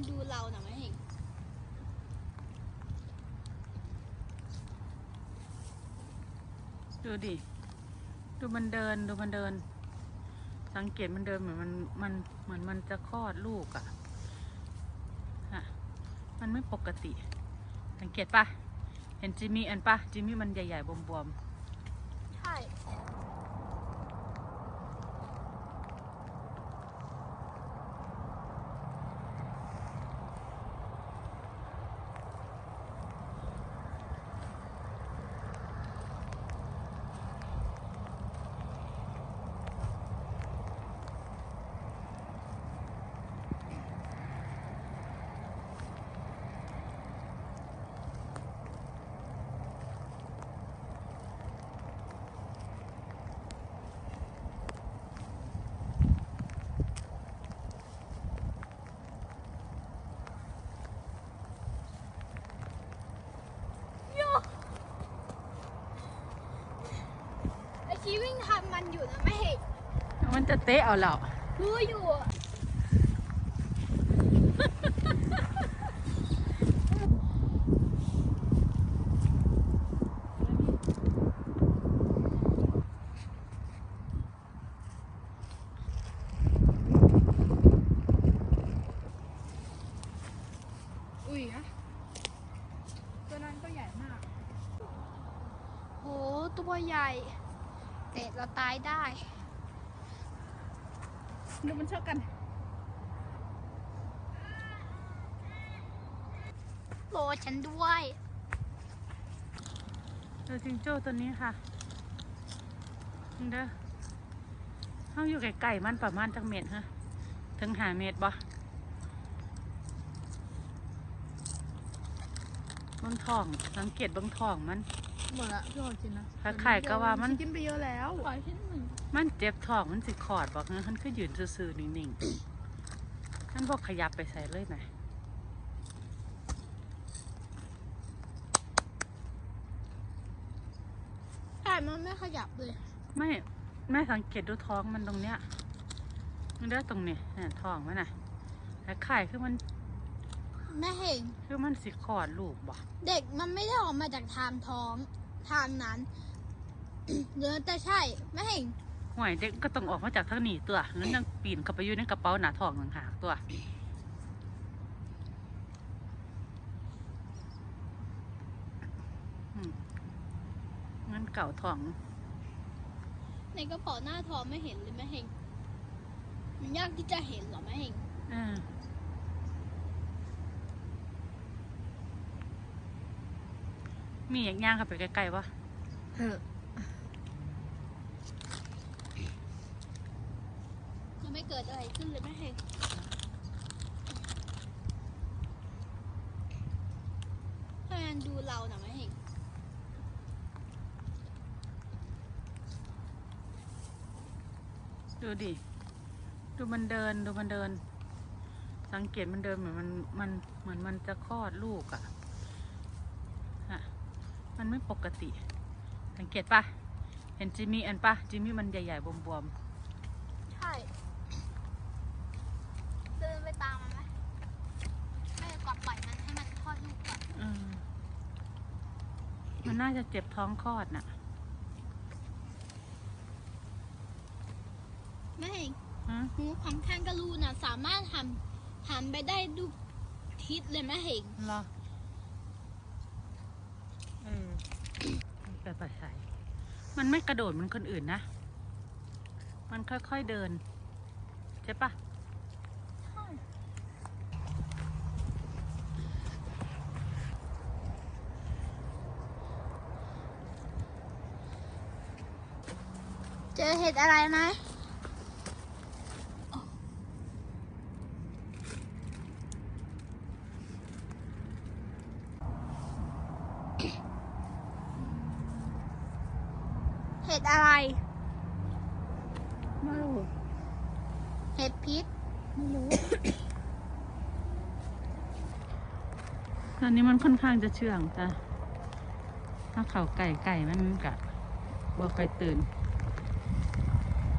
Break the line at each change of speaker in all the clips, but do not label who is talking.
นดูเราหน่ะไม่เห็น
ดูดิ ดูมันเดิน ดูมันเดิน สังเกตมันเดินเหมือนมันมันเหมือนมันจะคลอดลูกอะ่ะฮะมันไม่ปกติ สังเกตปะเห็นจิมมี่อันปะจิมมี่มันใหญ่ๆบวมๆ
ใช่ ไอชีวิ่งทำมันอยู่นะไม่เห็น
ๆมัน จะเตะเอาแล้ว
รู้อยู่อะ
อุ้ยนะตัวนั้นก็ใหญ่มาก
โหตัวใหญ่เตะเราตายได้
ดูมันชอบกัน
โลฉันด้วย
ดูจิงโจ้ตัวนี้ค่ะนี่เด้อเขาอยู่ไกลๆมันประมาณจังเมตรฮะถึงหาเมตรบ่เบิ้งท้อง สังเกตเบิ้งท้องมัน
หมดละพี่ขอกินนะ
ถ้าไข่ก็ว่ามัน
กินไปเยอะแล้ว
ขอชิ้นหนึ่ง
มันเจ็บท้องมันสิขอดบอกงั้นมันคือยืนซื่อๆนิ่งๆมันบอกขยับไปใส่เลยนะ
ใช่มันไม่ขยับเลย
ไม่แม่สังเกตดูท้องมันตรงเนี้ยมันเด้อตรงนี้เนี่ยท้องมันน่ะแต่ไข่คือมัน
แม่เห็น
คือมันสิขอดลูกบ่
เด็กมันไม่ได้ออกมาจากทางท้องทางนั้นเดินแต่ใช่แม่เห็น
ห่วยเด็กก็ต้องออกมาจากทางนี้ตัวงั้นยังปีนเข้าไปอยู่ในกระเป๋าหนาท้องต่างหากตัวอืมงั้นเก่าท้อง
ในกระเป๋าหน้าท้องไม่เห็นเลยแม่เห็นมันยากที่จะเห็นเหรอแม่เห็น
อ่า มีอย่างย่างเข้าไปใกล้ๆวะ
เออ
ยังไม่เกิดอะไรขึ้นเลยแม่เห็นถ้ามันดูเราหน่ะแม่เห็น
ดูดิ ดูมันเดิน ดูมันเดิน สังเกตมันเดินเหมือนมัน มัน เหมือนมันจะคลอดลูกอะ่ะฮะ มันไม่ปกติ สังเกตปะเห็นจิมมี่อันปะจิมมี่มันใหญ่ๆบวม
ใช่เดินไปตามมันไหมไม่กลับปล่อยมันให้มันคลอดลูกก่อน
ๆอืมมันน่าจะเจ็บท้องคลอดน่ะ
แม่เห็น
ฮะ
หูของแคนการูน่ะสามารถหันหันไปได้ดูทิศเลยแม่เห็น
เหรอเออ แต่ปใส่มันไม่กระโดดเหมือนคนอื่นนะ มันค่อยๆเดิน ใช่ปะ
เจอเห็ดอะไรไหม เห็ดอะไร
ไม่รู้
เห็ดพิษ
ไม่รู้
ตอนนี้มันค่อนข้างจะเชื่องจ้ะ ถ้าเขาไก่ไก่มันกะบ่ค่อยตื่น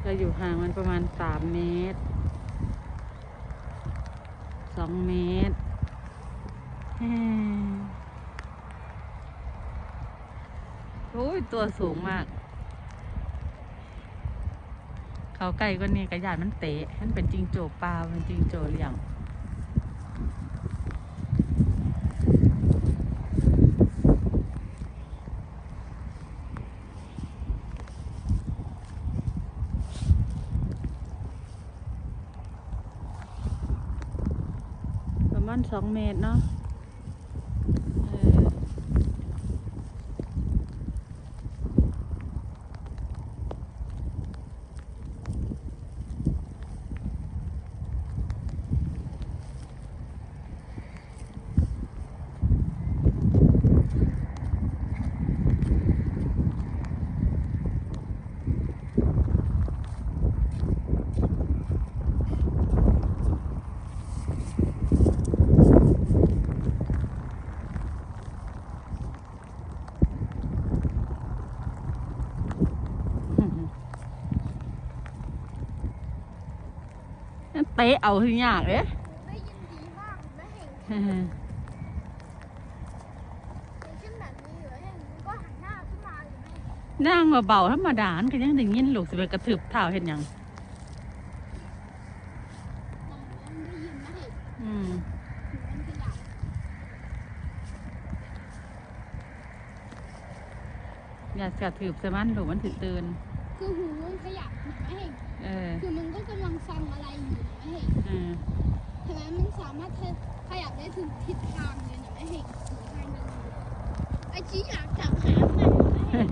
จะอยู่ห่างมันประมาณสามเมตร สองเมตรเฮ้โอ้ย ตัวสูงมาก เขาไก่ก็นี่กระยานมันเตะมันเป็นจิงโจปลาเป็นจิงโจ้เลี้ยงประมาณสองเมตรเนาะเออเตะเอาทียากเลย
ได้ยินดีมากไม่เห็น
เออ
เป็นเช่นแบบนี้เหรอเห็นมันก็หันหน้าขึ้นมาเลยแม่
นั่งเบาๆธรรมดาอันก็ยังได้ยินลูกสิไปกระถืบเท้าเห็นหยัง
ลองได้ยินไหมเห็น
อืม
หูมันขยับ
อย่ากระถืบใส่มันลูกมันถือตื่น
คือหูมันขยับเห็นไหมเห็น
เออ
คือมันก็กำลังฟังอะไรอยู่เห็นไหมเห็น
เออ
เห็นไหมมันสามารถขยับได้ถึงทิศทางเลยนะแม่เห็นหูทางเดินไอ้ชี้อยากจับหางมันเห็นไหมเห็น